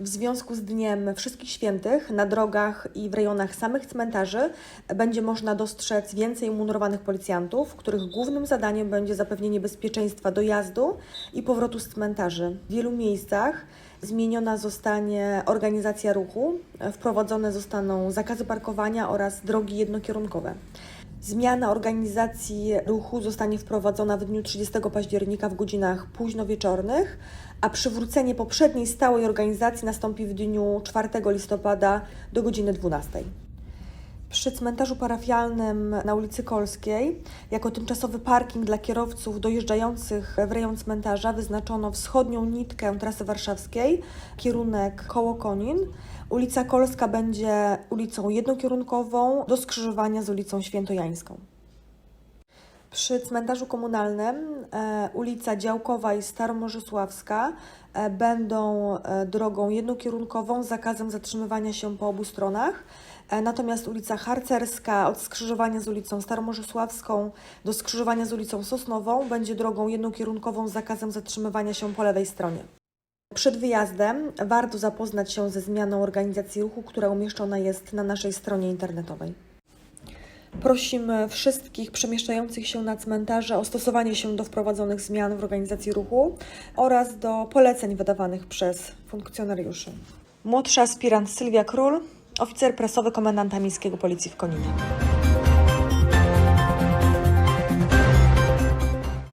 W związku z Dniem Wszystkich Świętych na drogach i w rejonach samych cmentarzy będzie można dostrzec więcej umundurowanych policjantów, których głównym zadaniem będzie zapewnienie bezpieczeństwa dojazdu i powrotu z cmentarzy. W wielu miejscach zmieniona zostanie organizacja ruchu, wprowadzone zostaną zakazy parkowania oraz drogi jednokierunkowe. Zmiana organizacji ruchu zostanie wprowadzona w dniu 30 października w godzinach późnowieczornych, a przywrócenie poprzedniej stałej organizacji nastąpi w dniu 4 listopada do godziny 12. Przy cmentarzu parafialnym na ulicy Kolskiej jako tymczasowy parking dla kierowców dojeżdżających w rejon cmentarza wyznaczono wschodnią nitkę trasy warszawskiej, kierunek koło Konin. Ulica Kolska będzie ulicą jednokierunkową do skrzyżowania z ulicą Świętojańską. Przy cmentarzu komunalnym e, ulica Działkowa i Staromorzysławska e, będą e, drogą jednokierunkową z zakazem zatrzymywania się po obu stronach. Natomiast ulica Harcerska od skrzyżowania z ulicą Staromorzysławską do skrzyżowania z ulicą Sosnową będzie drogą jednokierunkową z zakazem zatrzymywania się po lewej stronie. Przed wyjazdem warto zapoznać się ze zmianą organizacji ruchu, która umieszczona jest na naszej stronie internetowej. Prosimy wszystkich przemieszczających się na cmentarze o stosowanie się do wprowadzonych zmian w organizacji ruchu oraz do poleceń wydawanych przez funkcjonariuszy. Młodszy aspirant Sylwia Król, oficer prasowy komendanta miejskiego policji w Koninie.